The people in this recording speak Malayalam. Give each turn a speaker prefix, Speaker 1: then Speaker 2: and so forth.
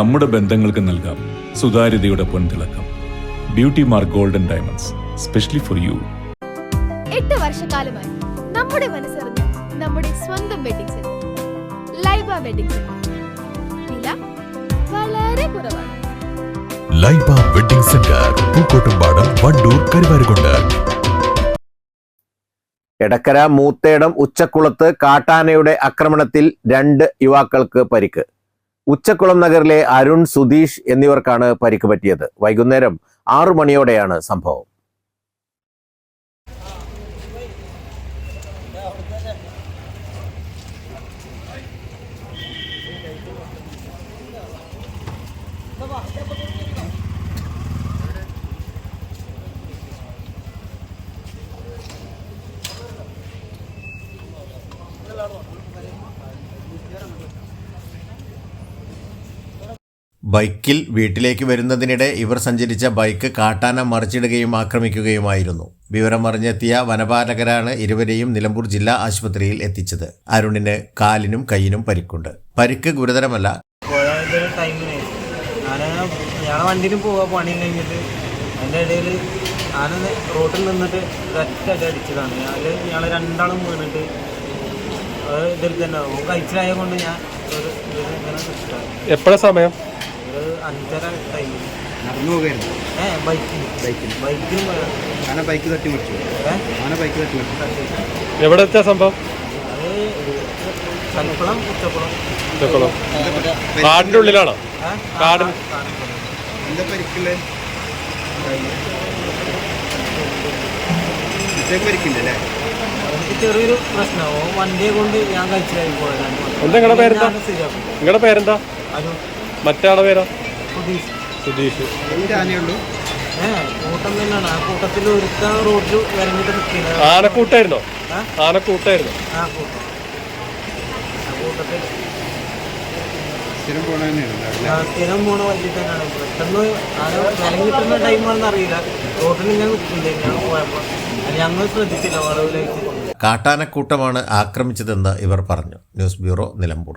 Speaker 1: നമ്മുടെ ബന്ധങ്ങൾക്ക് നൽകാം. സുതാര്യതയുടെ പൊൻതിളക്കം. Beauty mark golden diamonds specially for you
Speaker 2: എട്ട് വർഷക്കാലമായി നമ്മുടെ മനസ്സറിഞ്ഞ് നമ്മുടെ സ്വന്തം wedding centre Laiba wedding centre വില വളരെ കുറവാണ്.
Speaker 3: Laiba wedding centre Pookkottumpadam Wandoor Karuvarakundu.
Speaker 4: Edakkara Moothedam ഉച്ചക്കുളത്ത് കാട്ടാനയുടെ ആക്രമണത്തിൽ രണ്ട് യുവാക്കൾക്ക് പരിക്ക്. ഉച്ചക്കുളം നഗറിലെ അരുൺ സുധീഷ് എന്നിവർക്കാണ് പരിക്ക് പറ്റിയത് വൈകുന്നേരം ആറു മണിയോടെയാണ് സംഭവം.
Speaker 5: ബൈക്കിൽ വീട്ടിലേക്ക് വരുന്നതിനിടെ ഇവർ സഞ്ചരിച്ച ബൈക്ക് കാട്ടാന മറിച്ചിടുകയും ആക്രമിക്കുകയുമായിരുന്നു. വിവരമറിഞ്ഞെത്തിയ വനപാലകരാണ് ഇരുവരെയും നിലമ്പൂർ ജില്ലാ ആശുപത്രിയിൽ എത്തിച്ചത്. അരുണിന് കാലിനും കൈയിനും പരിക്കുണ്ട്. പരിക്ക് ഗുരുതരമല്ല.
Speaker 6: ഞാൻ വണ്ടിയിൽ പോവാ പണി കഴിഞ്ഞിട്ട്. അതിന്റെ ഇടയിൽ ഞാൻ റോട്ടിൽ നിന്നിട്ട് ഒറ്റ അടി അടിച്ചതാണ്. ഞാൻ ഞങ്ങൾ രണ്ടാളും വീണിട്ട് അത് ഇതിൽ തന്നെ. കഴിച്ചിലായ കൊണ്ട് ഞാൻ ഒരു ഇതിൽ ഇങ്ങനെ നിൽക്കാം
Speaker 7: എപ്പോഴാ സമയം?
Speaker 6: അഞ്ചര ടൈമിൽ
Speaker 8: നടന്നു പോകായിരുന്നു
Speaker 6: ഏ ബൈക്കിൽ
Speaker 8: ബൈക്കിൽ
Speaker 6: ബൈക്കിലും പോയത്
Speaker 8: ആന ബൈക്ക് തട്ടി മറിച്ചു
Speaker 6: ഏ?
Speaker 8: ആന ബൈക്ക് തട്ടി മറിച്ചു
Speaker 7: എവിടെ എത്തിയ സംഭവം?
Speaker 6: ഉച്ചക്കുളം.
Speaker 7: കാടിന്റെ ഉള്ളിലാണോ? കാട്.
Speaker 8: എന്താ പരിക്കില്ലേ?
Speaker 6: ചെറിയൊരു പ്രശ്നമോ വണ്ടിയെ കൊണ്ട് ഞാൻ കഴിച്ചിലായി പോയതാണ്.
Speaker 7: നിങ്ങളുടെ പേരെന്താ? നിങ്ങളുടെ പേരെന്താ? മറ്റാളെ പേരോ?
Speaker 6: സുധീഷ്.
Speaker 7: സുധീഷ്.
Speaker 8: ഒരു ആനയുള്ളൂ
Speaker 6: ഏ കൂട്ടം തന്നെയാണ്. ആ കൂട്ടത്തിൽ ഒരുത്ത റോഡിൽ വരങ്ങിട്ട് നിൽക്കുന്നത്
Speaker 7: ആനക്കൂട്ടായിരുന്നോ?
Speaker 6: ആ?
Speaker 7: ആനക്കൂട്ടായിരുന്നു?
Speaker 6: ആ കൂട്ടം. ആ കൂട്ടത്തിൽ.
Speaker 8: സ്ഥിരം പോണ തന്നെയാണ്
Speaker 6: സ്ഥിരം പോണ വണ്ടി തന്നെയാണ്. പെട്ടെന്ന് ആന വിലങ്ങിട്ടുന്ന ടൈമാണെന്ന് അറിയില്ല. റോഡിൽ ഞാൻ നിൽക്കില്ലേ ഞാൻ പോയപ്പോൾ അത് ഞങ്ങൾ ശ്രദ്ധിച്ചില്ല. വളവിലേക്ക്
Speaker 5: കാട്ടാനക്കൂട്ടമാണ് ആക്രമിച്ചതെന്ന് ഇവർ പറഞ്ഞു. News bureau Nilambur.